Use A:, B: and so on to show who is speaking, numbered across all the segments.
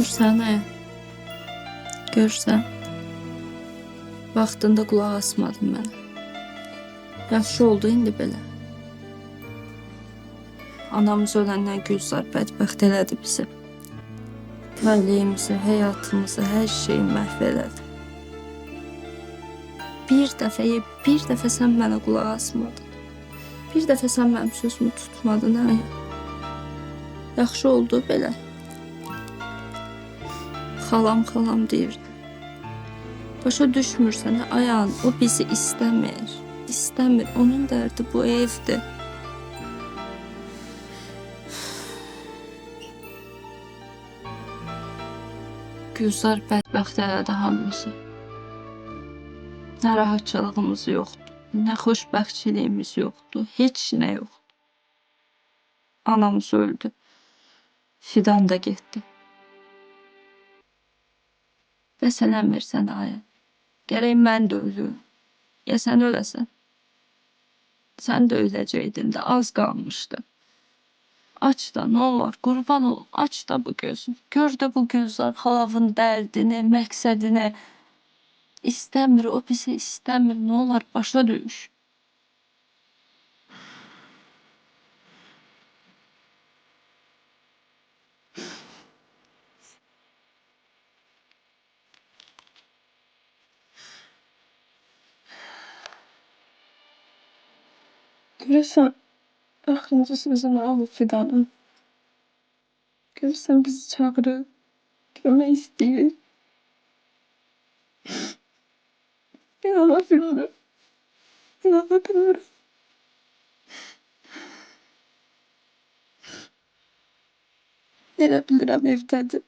A: Görsən, ə? Görsən. Vaxtında qulaq asmadın mənə. Yaxşı oldu indi belə. Anamız öləndən Gülzar bədbəxt elədi bizi. Taleyimizi, həyatımızı, hər şeyi məhv elədi. Bir dəfəyə, bir dəfə sən mənə qulaq asmadın. Bir dəfə sən mənim sözümü tutmadın, hə? Yaxşı oldu belə. Xalam xalam deyirdi. Başa düşmürsən, ayağın o bizi istəmir. İstəmir. Onun dərdi bu evdir. Gülzar bədbəxt elədi hamımızı. Nə rahatçılığımız yoxdur, nə xoşbəxtçiliyimiz yoxdur, heç nə yoxdur. Anamız öldü. Fidan da getdi. Bəs eləmirsən ayə. Gərək mən də ölüm. Ya sən öləsən. Sən də öləcəydin də az qalmışdı. Aç da ne olur qurban ol aç da bu gözü. Gör də bu gözler halavın dərdini, məqsədini. İstəmir o bizi istəmir ne olar başa düş.
B: كنت لسه أخ gedaan aan. Ik heb zelfs zwangere geweest. İnanamıyorum. İnanamıyorum. Ne yapabilirim evde de.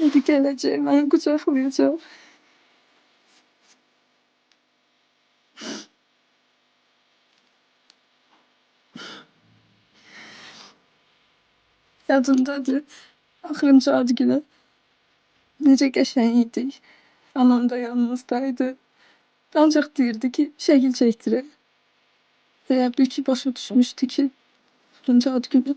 B: Ne geleceğim ben kucaklayacağım. Yadındadır. Axırıncı ad günü. Necə qəşəng idik. Anam da yanımızdaydı. Ancaq deyirdi ki, şəkil çəkdirir. Və bir ki başa düşmüşdü ki, axırıncı ad günü.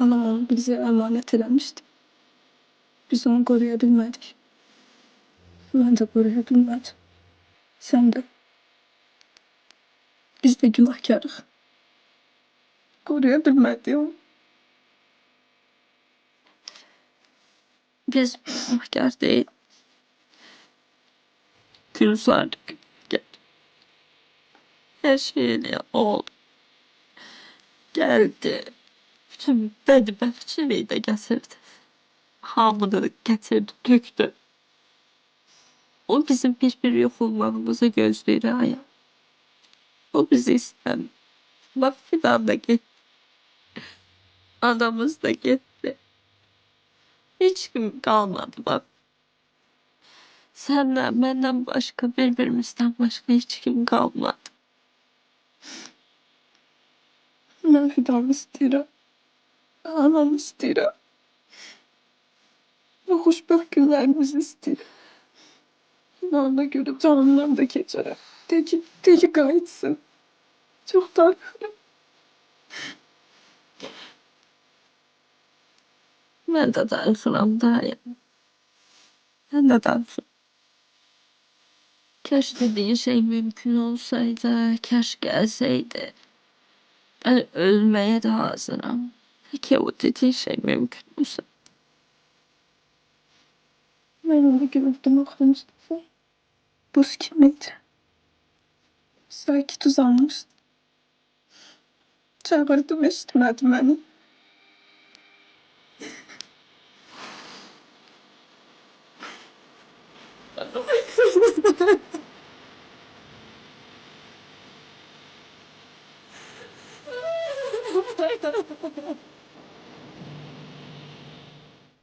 B: Anam onu bizə əmanət eləmişdi. Biz onu qoruya bilmədik. Mən də qoruya bilmədim. Sən də. Biz de günahkarız. Koruyabilmedi o.
A: Biz günahkar değil. Gel. Her şeyle oldu. Geldi. Bütün bedbahtçiliği de getirdi. Hamını getirdi, döktü. O bizim bir-bir yok olmamızı gözlüyor ya. O bizi istemiyor. Bak da gitti. Anamız da gitti. Hiç kim kalmadı bak. Senden benden başka birbirimizden başka hiç kim kalmadı.
B: Ben fidan istiyorum. Anam istiyorum. Ve hoşbəxt günlərimizi istiyorum. Finalına görə canımdan da Teki, teki qayıtsın. Çox darıxırım.
A: Ben de darıxıram da ya. Ben de darıxıram. Keş dediğin şey mümkün olsaydı, keş gelseydi. Ben ölmeye de hazırım. Peki o dediğin şey mümkün olsa.
B: Ben onu gördüm dəfə. Buz kimiydi. Belki tuzanmış. Çağırdım eşitmedi beni.